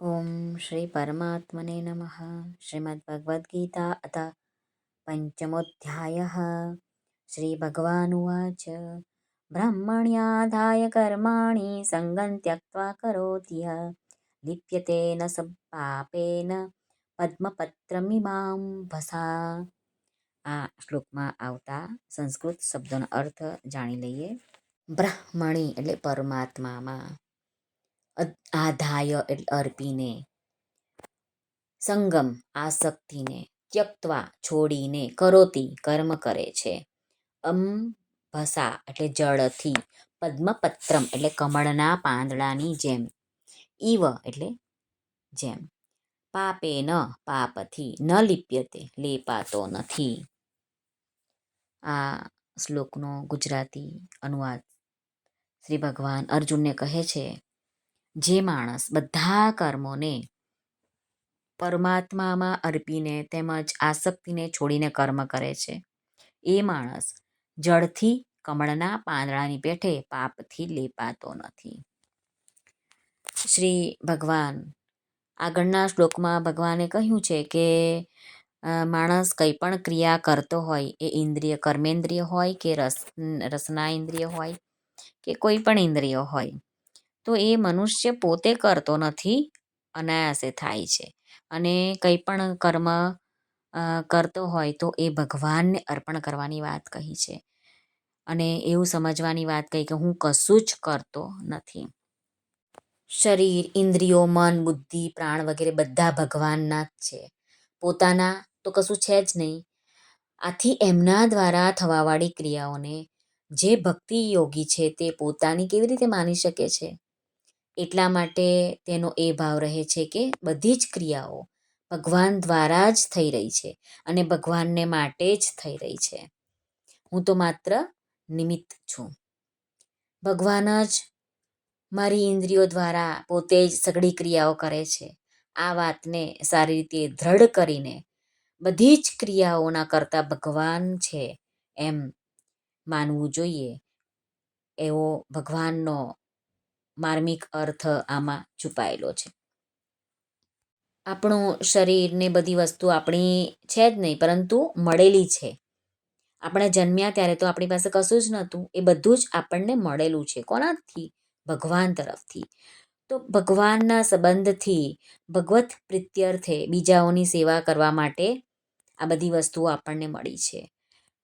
ઓમ શ્રી પરમાત્મને નમઃ શ્રીમદ ભગવદ્ ગીતા અત પંચમોધ્યાય શ્રી ભગવાન ઉવાચ બ્રાહ્મણ્યાધાય કર્માણિ સંગં ત્યક્ત્વા કરોત્ય લિપ્યતે ન પાપેન પદ્મપત્રમિમામ ભસા આ શ્લોકમાં આવતા સંસ્કૃત શબ્દનો અર્થ જાણી લઈએ બ્રાહ્મણી એટલે પરમાત્મામાં આધાય એટલે અર્પીને, સંગમ આસક્તિને, ત્યક્તવા છોડીને કરોતી કર્મ કરે છે. અમ ભસા એટલે જળથી, પદ્મપત્રમ એટલે કમળના પાંદડાની જેમ. ઈવ એટલે જેમ. પાપે ન પાપથી, ન લિપ્યતે, લેપાતો નથી. આ શ્લોકનો ગુજરાતી અનુવાદ શ્રી ભગવાન અર્જુનને કહે છે. જે માણસ બધા કર્મોને પરમાત્મામાં અર્પીને તેમજ આસક્તિને છોડીને કર્મ કરે છે. એ માણસ જળથી કમળના પાંદડાની પેઠે પાપથી લેપાતો નથી. શ્રી ભગવાન, આગળના શ્લોકમાં ભગવાને કહ્યું છે કે માણસ કંઈ પણ ક્રિયા કરતો હોય એ ઇન્દ્રિય કર્મેન્દ્રિય હોય કે રસ રસના ઇન્દ્રિય હોય કે કોઈ પણ ઇન્દ્રિય હોય તો એ મનુષ્ય પોતે કરતો નથી, અનાયાસે થાય છે. અને કંઈ પણ કર્મ કરતો હોય તો એ ભગવાનને અર્પણ કરવાની વાત કહી છે. અને એવું સમજવાની વાત કહી કે હું કશું જ કરતો નથી. શરીર, ઇન્દ્રિયો, મન, બુદ્ધિ, પ્રાણ વગેરે બધા ભગવાનના જ છે. પોતાના તો કશું છે જ નહીં. આથી એમના દ્વારા થવાવાળી ક્રિયાઓને જે ભક્તિ યોગી છે તે પોતાની કેવી રીતે માની શકે છે? એટલા માટે તેનો એ ભાવ રહે છે કે બધી જ ક્રિયાઓ ભગવાન દ્વારા જ થઈ રહી છે અને ભગવાનને માટે જ થઈ રહી છે. હું તો માત્ર નિમિત્ત છું. ભગવાન જ મારી ઇન્દ્રિયો દ્વારા પોતે જ સઘળી ક્રિયાઓ કરે છે. આ વાતને સારી રીતે દ્રઢ કરીને બધી જ ક્રિયાઓના કરતા ભગવાન છે એમ માનવું જોઈએ. એવો ભગવાનનો માર્મિક અર્થ આમાં છુપાયેલો છે. આપણું શરીરને બધી વસ્તુ આપણી છે જ નહીં, પરંતુ મળેલી છે. આપણે જન્મ્યા ત્યારે તો આપણી પાસે કશું જ નહોતું, એ બધું જ આપણને મળેલું છે. કોનાથી? ભગવાન તરફથી. તો ભગવાનના સંબંધથી, ભગવત પ્રિત્યર્થે બીજાઓની સેવા કરવા માટે આ બધી વસ્તુઓ આપણને મળી છે.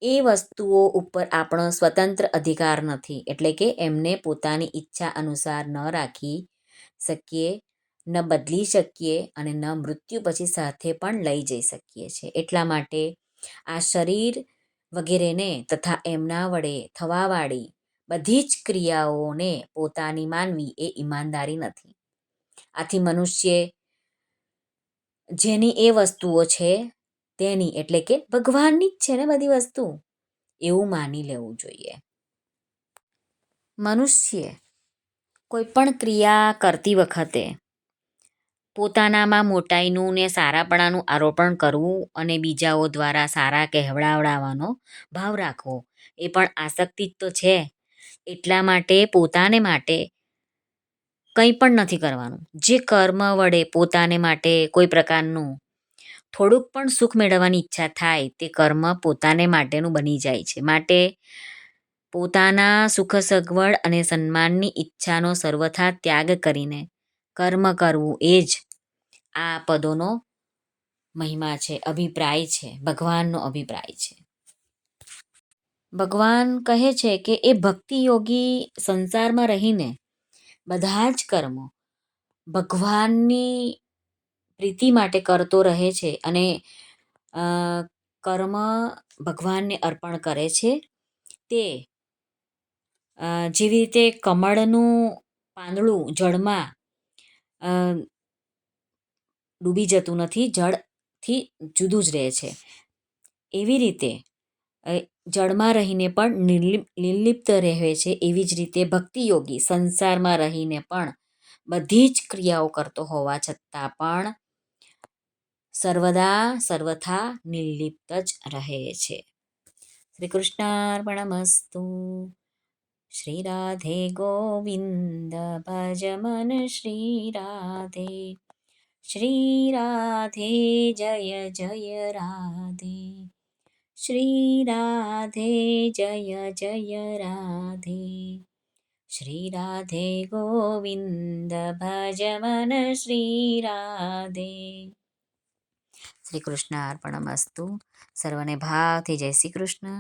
એ વસ્તુઓ ઉપર આપણો સ્વતંત્ર અધિકાર નથી. એટલે કે એમને પોતાની ઈચ્છા અનુસાર ન રાખી શકીએ, ન બદલી શકીએ અને ન મૃત્યુ પછી સાથે પણ લઈ જઈ શકીએ છીએ. એટલા માટે આ શરીર વગેરેને તથા એમના વડે થવાવાળી બધી જ ક્રિયાઓને પોતાની માનવી એ ઈમાનદારી નથી. આથી મનુષ્ય જેની એ વસ્તુઓ છે તેની એટલે કે ભગવાનની જ છે ને બધી વસ્તુ. એવું માની લેવું જોઈએ. મનુષ્ય કોઈ પણ ક્રિયા કરતી વખતે પોતાનામાં મોટાઈનું ને સારાપણાનું આરોપણ કરવું અને બીજાઓ દ્વારા સારા કહેવડાવડાવવાનો ભાવ રાખવો, એ પણ આસક્તિ જ તો છે. એટલા માટે પોતાને માટે કંઈ પણ નથી કરવાનું. જે કર્મ વડે પોતાને માટે કોઈ પ્રકારનું થોડુંક પણ સુખ મેળવવાની ઈચ્છા થાય તે કર્મ પોતાને માટેનું બની જાય છે. માટે પોતાના સુખ સગવડ અને સન્માનની ઈચ્છાનો સર્વથા ત્યાગ કરીને કર્મ કરવું એ જ આ પદોનો મહિમા છે, અભિપ્રાય છે, ભગવાનનો અભિપ્રાય છે. ભગવાન કહે છે કે એ ભક્તિ યોગી સંસારમાં રહીને બધા જ કર્મો ભગવાનની પ્રીતિ માટે કરતો રહે છે અને કર્મ ભગવાનને અર્પણ કરે છે, તે જેવી રીતે કમળનું પાંદડું જળમાં ડૂબી જતું નથી, જળથી જુદું જ રહે છે. એવી રીતે જળમાં રહીને પણ નિર્લિપ્ત રહે છે, એવી જ રીતે ભક્તિ યોગી સંસારમાં રહીને પણ બધી જ ક્રિયાઓ કરતો હોવા છતાં પણ સર્વદા સર્વથા નિર્લિપ્ત જ રહે છે. શ્રી કૃષ્ણાર્પણમસ્તુ. શ્રી રાધે ગોવિંદ ભજ મન શ્રી રાધે. શ્રી રાધે જય જય રાધે. શ્રી રાધે જય જય રાધે. શ્રી રાધે ગોવિંદ ભજમન શ્રી રાધે. શ્રી કૃષ્ણ અર્પણમસ્તુ સર્વને ભાવથી જય શ્રી કૃષ્ણ.